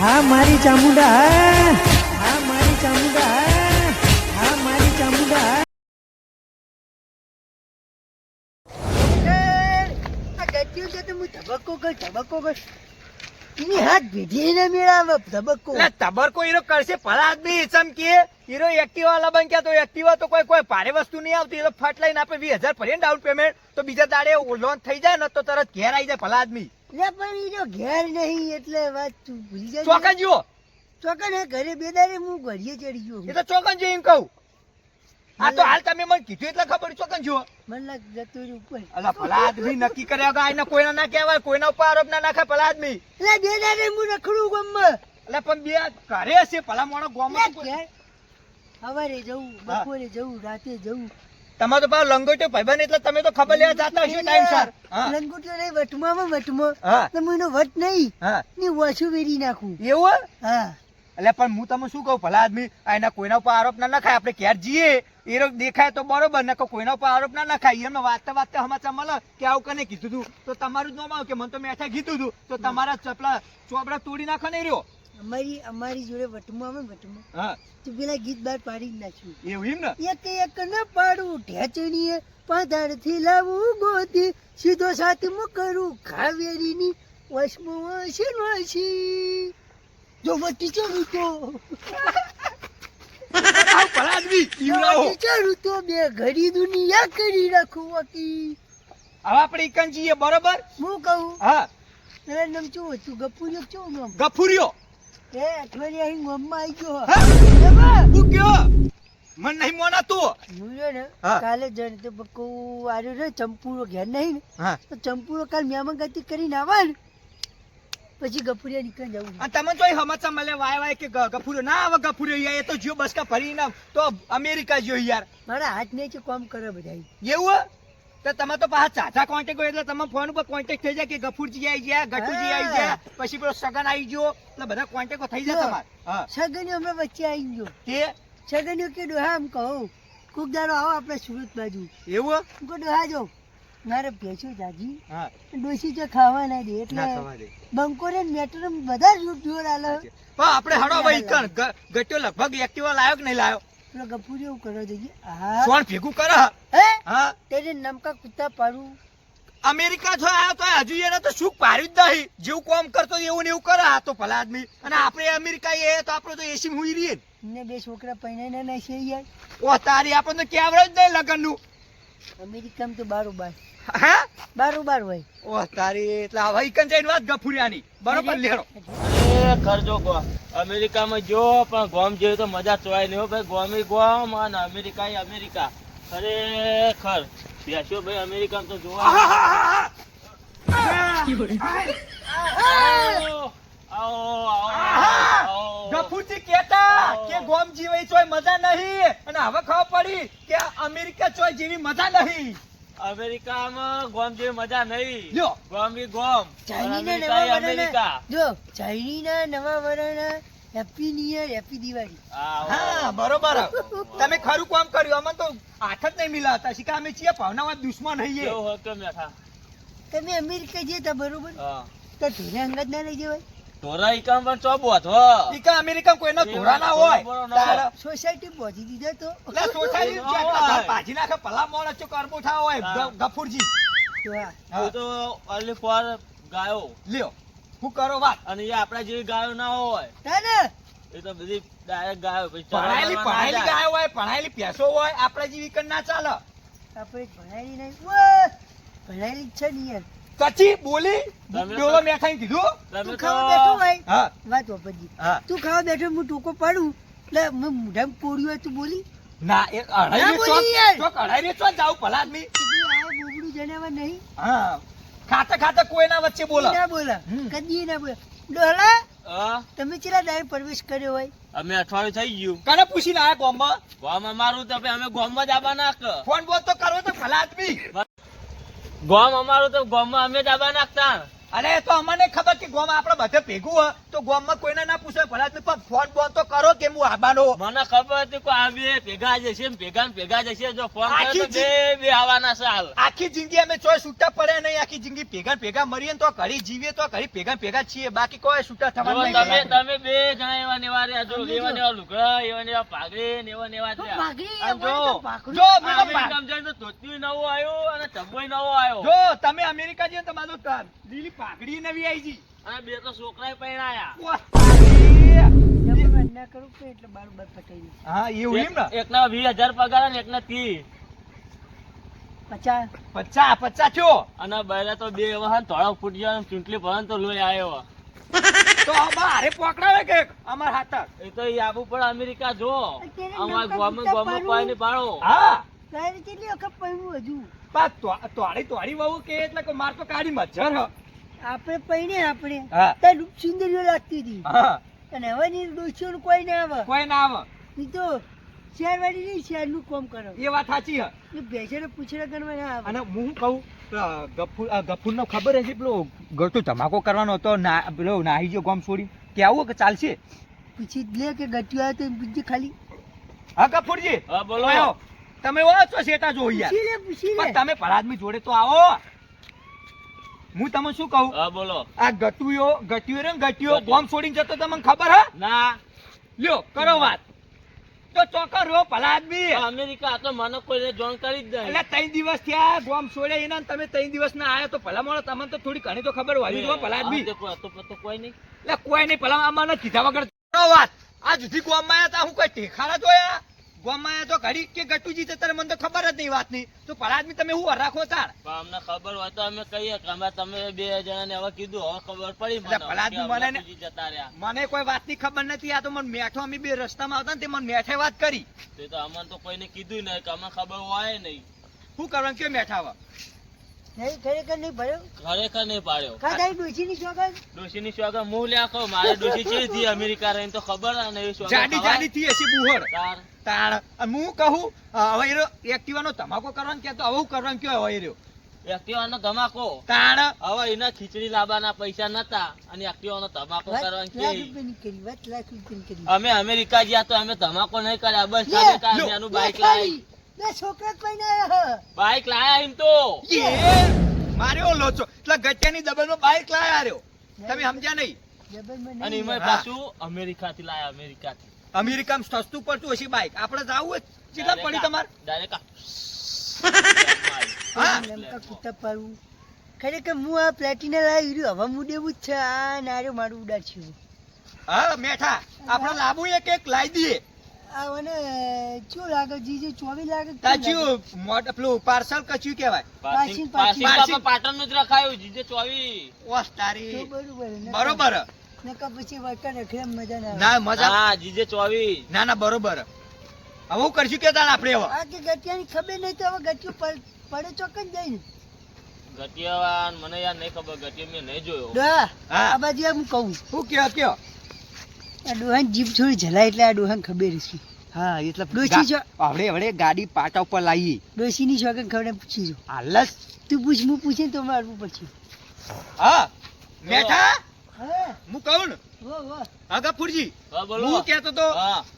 હા મારી ચામુંડા હા હા મારી ચામુંડા હા હા મારી ચામુંડા. ગચ્યું છે તો હું ધબક્કો કર ધબક્કો કર. એની હાથ ભીધીને મેળાવે ધબક્કો. એટલે હીરો કરશે ભલા આદમી હીરો એક્ટિવા વાળા બન ક્યાં તો એક્ટિવા તો કોઈ કોઈ ભારે વસ્તુ નહીં આવતી. એ તો ફટ લઈને આપણે વીસ હજાર ભરીને ડાઉન પેમેન્ટ તો બીજા દાડે લોન થઈ જાય ને તો તરત ઘેર આવી જાય ભલા આદમી. લે પણ એ જો ઘેર નહીં એટલે વાત તું ભૂલી જાય ચોકન જુઓ. ચોકન હે ઘરે બે હું ઘડીએ ચડી ગયો એ તો ચોકન જો એમ કહું. આ તો હાલ તમે મને કીધું એટલે ખબર ચોકન જુઓ. મને લાગ જતો રહ્યું ઉપર અલા ભલા આદમી નક્કી કર્યા વગર આઈને કોઈના ના કહેવાય કોઈના ઉપર આરોપ ના નાખે ભલા આદમી એટલે બે દાડે હું રખડું ગમમાં એટલે પણ બે ઘરે હશે ભલા મોણો ગોમાં સવારે જવું બપોરે જવું રાતે જવું તમારો પાછો લંગોટ્યો ભાઈબંધ એટલે તમે તો ખબર લેવા જતા હશો ટાઈમ સર. હા. નહીં વટમાં વટમાં. હા. તો એનો વટ નહીં. હા. ની ઓછું વેરી નાખું. એવું હા. એટલે પણ હું તમે શું કહું? ભલા આદમી એના કોઈના ઉપર આરોપ ના નખાય. આપણે ક્યારે જઈએ એ રોગ દેખાય તો બરોબર ને કોઈના ઉપર આરોપ ના નખાય. એમને વાંચતા વાંચતા સમાચાર મળે કે આવું કને કીધું તું. તો તમારું જ નામ આવ્યું કે મને તો મેઠા કીધું તું. તો તમારા ચપલા ચોપડા તોડી નાખો નહીં રહ્યો? અમારી અમારી જોડે વટમાં આવે ને વટમાં હા. તો પેલા ગીત બાર પાડી જ નાખ્યું. એવું એમ ને? એક એક ન પાડું ઢેચણીએ પાધારથી લાવું ગોતી સીધો સાથ કરું ખાવેરીની વશમો વશન વશી જો વટી ચડું તો. ચડું બે ઘડી દુનિયા કરી રાખું વકી. હવે આપણે ઈકન બરોબર? હું કહું? હા. તારા નામ શું હતું? નામ? ગફુરિયો. એ અઠવાડિયા અહીં ગામમાં આવી ગયો. હું? કયો? મન નહીં મોનાતું હું છે ને કાલે જણ તો બકુ આર્યો રે ચંપુરો ઘેર નહીં ને. તો ચંપુરો કાલ મહેમાન ગતિ કરીને આવા ને. પછી ગફુરિયા નીકળી જવું અને તમે તો સમાચાર મળે વાય વાય કે ગફુરિયો ના આવે ગફુરિયો યાર એ તો જીઓ ફરી ના તો અમેરિકા જ્યો યાર. મારા હાથ નહીં છે કોમ કરે બધા એવું? તો તમે તો પાછા ચાચા કોન્ટેક્ટ હોય એટલે તમે ફોન ઉપર કોન્ટેક્ટ થઈ જાય કે ગફુરજી આવી ગયા ગટુજી આવી ગયા પછી પેલો સગન આવી ગયો. એટલે બધા કોન્ટેક્ટ થઈ જાય તમારે. સગન અમે વચ્ચે આવી ગયો. તે સગન કે ડોહા એમ કહું. કોક દારો આવો આપણે સુરત બાજુ. એવું? હે? ડોહા જો. મારે ભેંસો જાજી. ડોસી તો ખાવા ના દે. એટલે ને મેટ્રો બધા જ જોર આલે. પણ આપણે હડો ભાઈ ગટ્યો લગભગ એક્ટિવા લાયો કે નહીં લાયો? પેલો ગપુ એવું કરવા જઈએ. હા. સોન ભેગું કરે? હે? તેને નમકા કૂતા પાડું. અમેરિકા છો આવ્યો તો હજુ એને તો શું પાર્યું જ નહીં. જેવું કોમ કરતો એવું ને એવું કરે. આ તો ભલા આદમી. અને આપણે અમેરિકા એ તો આપણે તો એસી હુઈ રહીએ ને. ને બે છોકરા પૈણા નહીં છે યાર. ઓ તારી આપણને કેવડે જ નહીં લગનનું. અમેરિકામાં તો બારો બાર હા? બારો બાર હોય. ઓ તારી એટલે આ ઈકન જઈને વાત ગફુરિયાની. બરોબર લેડો એ કરજો ગો. અમેરિકામાં જો પણ ગોમ જેવી તો મજા ચોય નહીં હો ભાઈ. ગોમી ગોમ અને અમેરિકા ય અમેરિકા. ખરેખર. બેસ્યો ભાઈ અમેરિકા તો જોવા. ગફુરજી કેતા કે ગોમ જીવે ચોય મજા નહીં. અને હવે ખબર પડી કે અમેરિકા ચોય જેવી મજા નહીં. અમેરિકામાં ગોમ જેવી મજા નહીં. જો ગોમ બી ગોમ. ચાઇનીના અમેરિકા જો ચાઇનીના નવા વરણા happy new year happy Diwali હા બરોબર. તમે ખરું કામ કર્યું. અમે તો હાથ જ નહીં મિલાતા શીખા અમે છીએ ભાવનામાં દુશ્મન હઈએ હતો તમે અમેરિકા જતા બરોબર? હા. તો ધીરે અંગત ના લઈ જવાય? ઢોરા ઈકામ પણ ચો બોધો ઈકા અમેરિકા કોઈનો ધોરા ના હોય? ના હોય. સોસાયટી બોજી દીધે તો. એટલે સોસાયટી ચેક હોય. નાખે પલા મોણ ચો કરબો થા હોય ગફુરજી તો હા. હા. તો ઓલી ફોર ગાયો. લ્યો હું કરો વાત. અને એ આપડા જેવી ગાયો ના હોય. ના ના એ તો બધી ડાયરેક્ટ ગાયો ભણાયેલી ગાયો ભણાયેલી જાય. હોય ભણાયેલી પેસો હોય આપડા જેવી કન ના ચાલે. આપણે ભણાયેલી નહીં! ભણાયેલી છે ને યાર. કચી બોલી? તો- ડોલો મેઠાઈ કીધું. તમે તું તો ખાવા બેઠો હોય હા. વાત હા. તું ખાવા બેઠો હું ટૂંકો પાડું. એટલે મેં મોઢામાં કોડ્યું તું બોલી. ના એ અઢાઈ યાર. ચોક અઢાઈ ને ચોક જાઉં ભલા આદમી. કીધું આ બોબડું જણાવવા નહીં. હા. ખાતા ખાતા કોઈના વચ્ચે બોલો. ના બોલા. કદી ના બોલા. ડોલા તમે ચેલા દાડે પ્રવેશ કર્યો હોય? અમે અઠવાડિયું થઈ ગયું. કને પૂછીને આયા ગોમમાં? ગોમ મારું તો અમે ગોમમાં જ આવવાના ફોન બોલ તો કરવો તો ભલા આદમી. ગોમ અમારું તો ગોમમાં અમે દાબા નાખતા. અરે તો અમને ખબર કે ગોમ આપણે બધે ભેગું હોય તો ગોમમાં કોઈને ના પૂછે. ભલા પણ ફોન બોન તો કરો કે હું આબાનો. મને ખબર હતી કે આ બે ભેગા જશે ને ભેગા ને ભેગા જશે જો ફોન કર્યો તો આખી બે બે આવવાના છે હાલ. આખી જિંદગી અમે ચોય છૂટા પડે નહીં. આખી જિંદગી ભેગા ભેગા મરીએ ને તો ઘડી જીવીએ તો ઘડી ભેગા ભેગા છીએ. બાકી કોઈ છૂટા થવા નહીં. તમે તમે બે જણા એવા નેવા રહ્યા. જો એવા નેવા લુગડા એવા નેવા પાઘડી ને એવા ને તો પાઘડી જો. જો મને સમજાય તો ધોતી નવો આવ્યો અને ચંબોય નવો આવ્યો. જો તમે અમેરિકા જઈએ તમારો ત- લીલી પાઘડી નવી આવી જી. અને બે તો છોકરાએ પહેરાયા. વીસ હજાર પગાર અને ત્રીસ. પચાસ. પચાસ પચાસ અને બહેરા તો બે ફૂટ ગયા ચૂંટણી ભરણ તો લોહી આવ્યો તો અમારે પકડાવે કે અમાર હાથર એ તો આબુ પણ અમેરિકા જો. અમારે નહીં પાડો. હા. તારે કેટલી વખત પડ્યું હજુ? બા તો- તોડી તોડી વહુ કે એટલે માર તો કાઢી મજ્જર હ. આપણે પૈણે આપણે. હા. રૂપ સુંદરીઓ લાગતી હતી. અને હવે ની ડોસીઓનું કોઈ ના આવે. કોઈ ના આવે. એ તો શહેરવાળી નહીં શહેરનું કોમ કરો. એ વાત સાચી હ એ ભેંસોને પૂછડા કરવા ના આવે. અને હું કહું ગફુર ગફુર નો ખબર હશે પેલો ગળતો ધમાકો કરવાનો હતો ના પેલો નાહી જો ગોમ છોડી. કે આવું કે ચાલશે? પૂછી લે કે ગટ્યો આવે તો એમ પૂછજે ખાલી. હા ગફુરજી. હા બોલો. તમે ઓળો છો શેટા જો યાર તમે પરાદમી જોડે તો આવો. હું તમને શું કહું? હા બોલો. આ ગટુયો ગટિયો રે ગટિયો ગટિયો. છોડીને જતો તમને ખબર હે? ના. લ્યો કરો વાત. તો ચોક્કસ રહ્યો ભલા આદમી. અમેરિકા તો મને કોઈને જોણ કરી જ નહીં. એટલે ત્રણ દિવસ થયા ગોમ છોડે એના તમે ત્રણ દિવસ ના આયા તો ભલા મળો તમને તો થોડી ઘણી તો ખબર હોય. જો ભલા આદમી. તો કોઈ- કોઈ નહીં. એટલે કોઈ નહીં ભલા આમાં કીધા વગર કરો વાત. આ જુદી ગોમમાં આયા તા હું કોઈ ટેખાડા જોયા? ગોમમાં આયા તો ઘડી કે ગટુજી તો તારે મને તો ખબર જ નહીં વાતની. તો પરાદમી તમે હું રાખો તાર? અમને ખબર હોય તો અમે કહીએ કે અમે તમે બે જણાને હવે કીધું હવે ખબર પડી મને આદમી મને ને- જતા રહ્યા. મને કોઈ વાતની ખબર નથી આ તો મને મેઠો અમે બે રસ્તામાં આવતા ને તે મને મેઠે વાત કરી. તે તો અમને તો કોઈને કીધું નહીં કે અમને ખબર હોય નહીં. શું કરવાનું કે મેઠા ખરેખર નહીં ભર્યો ખરેખર નહીં પાડ્યો. લ્યા કહું મારે ડોશી છે થી અમેરિકા રહીને તો ખબર નહીં જાડી જાડી થી હશે બુહર તાર. તાણ. હું કહું હવે એરો એક્ટિવાનો ધમાકો કરવાનું કહેતો હવે હું કરવાનું કયો હવે એરો એક્ટિવાનો ધમાકો. તાણ. હવે એના ખીચડી લાવવાના પૈસા નતા અને એક્ટિવાનો ધમાકો કરવાનું અમે અમેરિકા ગયા તો અમે ધમાકો નહીં કર્યા. બસ એનું લે બાઈક લાવી. બાઈક લાયા એમ તો. માર્યો લોચો એટલે ગચ્ચાની દબલમાં બાઈક લાયા રહ્યો. તમે સમજ્યા નહીં? અને એમાં પાછું અમેરિકા થી લાયા અમેરિકા થી અમેરિકામાં સસ્તું પડતું હશે બાઈક આપણે જવું જ કેટલા પડી તમારે ડાયરેક્ટ હા. લંકા કૂતા પાડવું ખરેખર હું આ પ્લેટિના લાવી રહ્યું હવે હું દેવું જ છે આ નાર્યો મારું ઉડાડ્યું હા મેઠા આપણે લાવવું એક એક લાવી દઈએ આવને શું લાગે જીજે ચોવી લાગે કે શું મોટ પેલું પાર્સલ કચ્યું કહેવાય પાછી, પાછી પાછી. પાટણનું જ રખાયું જીજે ચોવી ઓસ તારી બરોબર બરોબર નકર પછી વળતા રખડે મજા ના ના મજા હા જીજે ચોવી ના ના બરોબર. હવે હું કરશું કે તાણ આપણે હવે? આ કે ગટિયાની ખબર નહીં તો હવે ગટિયું પડે ચોક્કસ જઈને. ગટિયાવાન મને યાર નહીં ખબર ગટિયા મેં નહીં જોયો. હા. આ બાજુ આમ કહું. શું કયો કયો? આ ડોહાની જીભ થોડી જલાય એટલે આ ડોહાને ખબર છે હા એટલે ડોસી છો આપણે હવે ગાડી પાટા ઉપર લાવીએ. ડોશીની શોખન ખબર પૂછી જો. હાલસ તું પૂછ હું પૂછે તો મારવું પછી હા મેઠા? હા હું કહું ને? હો હો. હા ગફુરજી હું કહેતો તો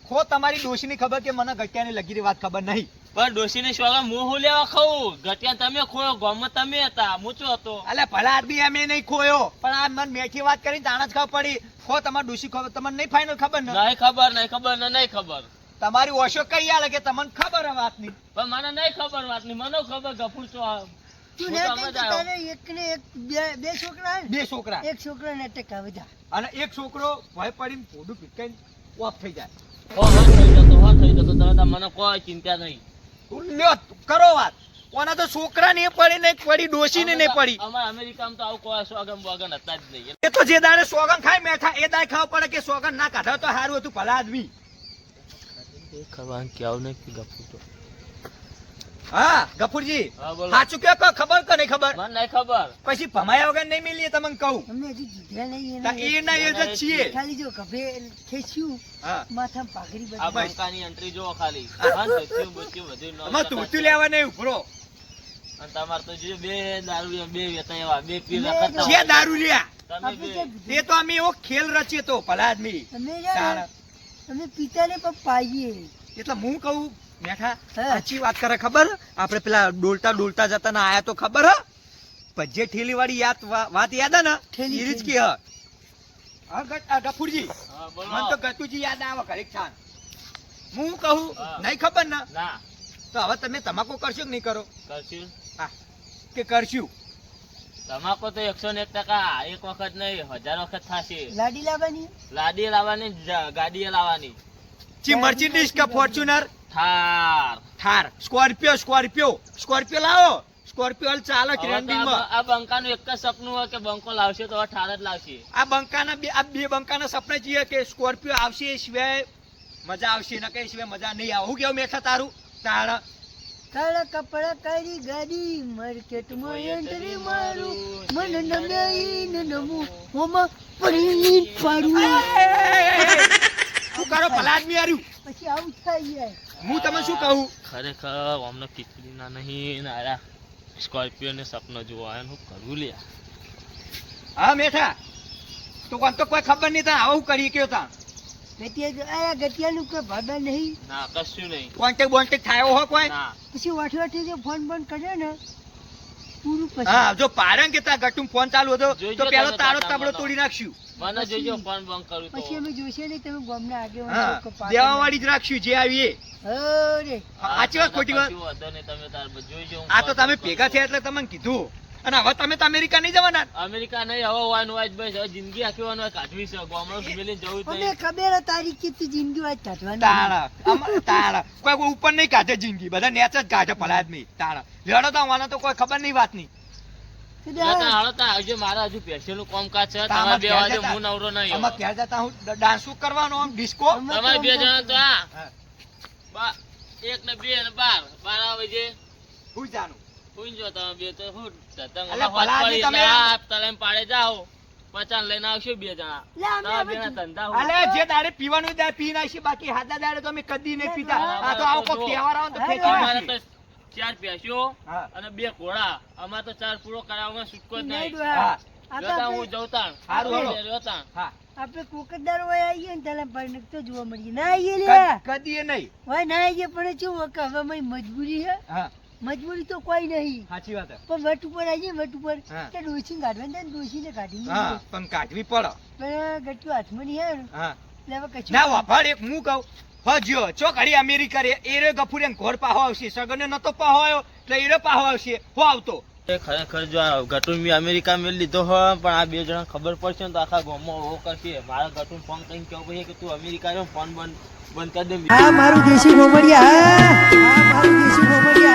ખો તમારી ડોશીની ખબર કે મને ગટ્યાની લગીરી વાત ખબર નહીં. પણ ડોશીની સ્વાગત હું હું લેવા ખાઉં? ગટિયા તમે ખોયો ગામમાં તમે હતા હું ચો હતો. અલે ભલા આદમી એમ એ નહીં ખોયો. પણ આ મને મેઠી વાત કરી તાણ જ ખબર પડી. ખો તમારી ડોશી ખબર તમને નહીં ફાઇનલ ખબર ને? નહીં ખબર નહીં ખબર ને નહીં ખબર. તમારી ઓશો કઈ આલે કે તમને ખબર હે વાતની? પણ મને નહીં ખબર વાતની મને ખબર ગફુર છો આ. તું ના. તારે એક ને એક બે છોકરા ને? બે છોકરા. એક છોકરા ને અટક જા અને એક છોકરો ભય પડીને પોડું પીટકાઈને ઓફ થઈ જાય. હો હો થઈ જતો હો થઈ જતો. તમે મને કોઈ ચિંતા નહીં. લ્યો કરો વાત. ઓના તો છોકરા ને પડી નહીં પડી ડોશી ને પડી. અમારા અમેરિકામાં તો આવું કોઈ સોગન હતા જ નહીં. એ તો જે દાડે સોગન ખાય મેઠા એ દાડે ખાવ પડે કે સોગન ના કાઢો. તો સારું હતું ભલા આદમી. ખબર કેવું નહીં ગફુર તો હા ગફુરજી. સાચું કે ખબર કે નહીં ખબર? મને નહીં ખબર. પછી ભમાયા વગર નહીં મિલીએ તમને કહું. અમને હજી જીધ્યા નહીં એ ના એ જ છીએ. ખાલી જો ગભે ખેંચ્યું માથા પાઘડી આ બધી. બંકાની એન્ટ્રી જો ખાલી. હા. હા, ધોતિયું બધું નો આમાં તું તું લેવા નહીં ઉભરો. અને તમારે તો જો બે દારૂ બે વેતા એવા બે પીલા જે દારૂ લ્યા ક્યાં તે તો અમે એવો ખેલ રચીએ તો ભલા આદમી. અમે પીતા ને. અમે પણ પાઈએ. એટલે હું કહું મેઠા? સાચી વાત કરે ખબર? આપણે પેલા ડોલતા ડોલતા જતા ના આયા તો ખબર હ? પણ ઠેલી વાળી યાદ વાત યાદ હે ને? ઠેલી, રીત કે હ. હા આ ગફુરજી. હા, મને તો ગતુજી યાદ આવે ઘરે છાન હું કહું નહીં ખબર ને? ના. તો હવે તમે તમાકુ કરશો કે નહીં કરો? કરશું. કે કરશું? તમાકુ તો એકસો ને એક ટકા એક વખત નહીં હજાર વખત થશે. લાડી લાવવાની? લાડી લાવવાની ગાડીએ ગાડી લાવવાની. ચી મર્ચિડીઝ કે Fortuner Thar. Thar. Scorpio Scorpio. Scorpio લાવો. સ્કોર્પિયો હાલ ચાલે ટ્રેન્ડિંગમાં આ બંકાનું એક જ સપનું હોય કે બંકો લાવશે તો ઠાર જ લાવશે. આ બંકાના બે આ બે બંકાના સપના છીએ કે સ્કોર્પિયો આવશે એ સિવાય મજા આવશે ન કઈ સિવાય મજા નહીં આવું. હું કેવું મેઠા તારું? તારા. કાળા કપડા કાળી ગાડી માર્કેટમાં એન્ટ્રી મારું. મન નમે ઈન નમું. હોમાં પડી પાડું. શું કરો? ભલા આદમી હાર્યું? પછી આવું થઈ યાર. હું તમે શું કહું? ખરેખર અમને ખીચડીના નહીં નારા સ્કોર્પિયો ને સપનો જોવા એનું કરવું લે હા મેઠા. તો કોણ તો કોઈ ખબર નહીં તા આવું કરી કયો તા ગટિયા ગટિયાનું કોઈ ભાડા નહીં. ના કશું નહીં. કોન્ટેક બોન્ટેક થયો હો કોઈ? પછી વાઠી વાઠી જો ફોન બંધ કર્યો ને પૂરું પછી. હા જો પારંગ કે તા ગટુમ ફોન ચાલુ હતો તો પેલો તારો તાબડો તોડી નાખશું. મને જોઈજો ફોન બંધ કરું પછી અમે જોશે નહીં તમે ગામના આગેવાન હા છો કે પાછળ. દેવા વાળી જ રાખશું જે આવીએ. અરે. સાચી વાત, ખોટી વાત? કશું વાંધો નહીં, તમે તાર જોઈજો આ તો તમે ભેગા થયા એટલે તમને કીધું. અને હવે તમે તો અમેરિકા નહીં જવાના. અમેરિકા નહીં હવે બસ હવે જિંદગી આખી વાય કાઢવી છે ગામડું ફેમિલી જવું તો અમે ખબર તારી કેટલી જિંદગી વાત કાઢવાની. તારા આમાં કોઈ કોઈ ઉપર નહીં કાઢે જિંદગી બધા નેચ જ કાઢે ભલા આદમી. તાણા લડો તો વાના તો કોઈ ખબર નહીં વાત નહીં આવજો મારા હજુ પેશિયલનું કામકાજ છે. તમારે બે વાગે હું નવરો નહીં આમાં ક્યાં જતા? હું ડાન્સ કરવાનો આમ? ડિસ્કો? અમે બે જણા તો હા. એક ને બે ને બાર. બાર વાગે હું જાણું સુઈ જો તમે બે તો હું તતંગ અલા, હોત ભલા પડી તમે- જાઓ. પચાસ લઈને આવશો બે જણા. લે, અમે તમારા હવે બેના ધંધા અલે જે દાડે પીવાનું દાડે પી નાખી બાકી હાથા દાડે તો અમે કદી નહીં પીતા. આ તો આવો કોઈ તહેવાર આવે તો હા, ચાર પ્યાસીઓ અને બે ઘોડા. અમારે તો ચાર પૂરો કરાવવામાં છૂટકો જ નહીં. હા. જતા હું આપણે- જઉં તાણ. હારું, આપણે. હા. કોકરદાર વય આવીએ ને ત્યારે ભાઈ તો જોવા મળીએ. ના આવીએ લે કદી નહીં. હોય ના આવીએ પણ જો કે હવે અમારી મજબૂરી છે મજબૂરી તો કોઈ નહીં. સાચી વાત પણ વટ ઉપર આવીએ વટ ઉપર. તો ડોસી કાઢવાની થાય ને કાઢી હા પણ કાઢવી પડે. પણ ગટ્ટુ હાથમાં નહીં હા. ના વાફાડ એક હું કહું. હજ્યો ચો ઘડી અમેરિકા રે એ રે ગફુરે ઘોર પાહો આવશે. સગને નતો પાહો આવ્યો એટલે એ રે પાહો આવશે. હો આવતો? ખરેખર જો આ ગટુન મેં અમેરિકા મેં લીધો હોય પણ આ બે જણા ખબર પડશે ને તો આખા ગામમાં ઓહો કરશે. મારા ગટુન ફોન કરીને કેવું પડશે કે તું અમેરિકા રહ્યો ફોન બંધ બંધ કરી દે. આ મારું દેશી ગોમડિયા આ મારું દેશી ગોમડિયા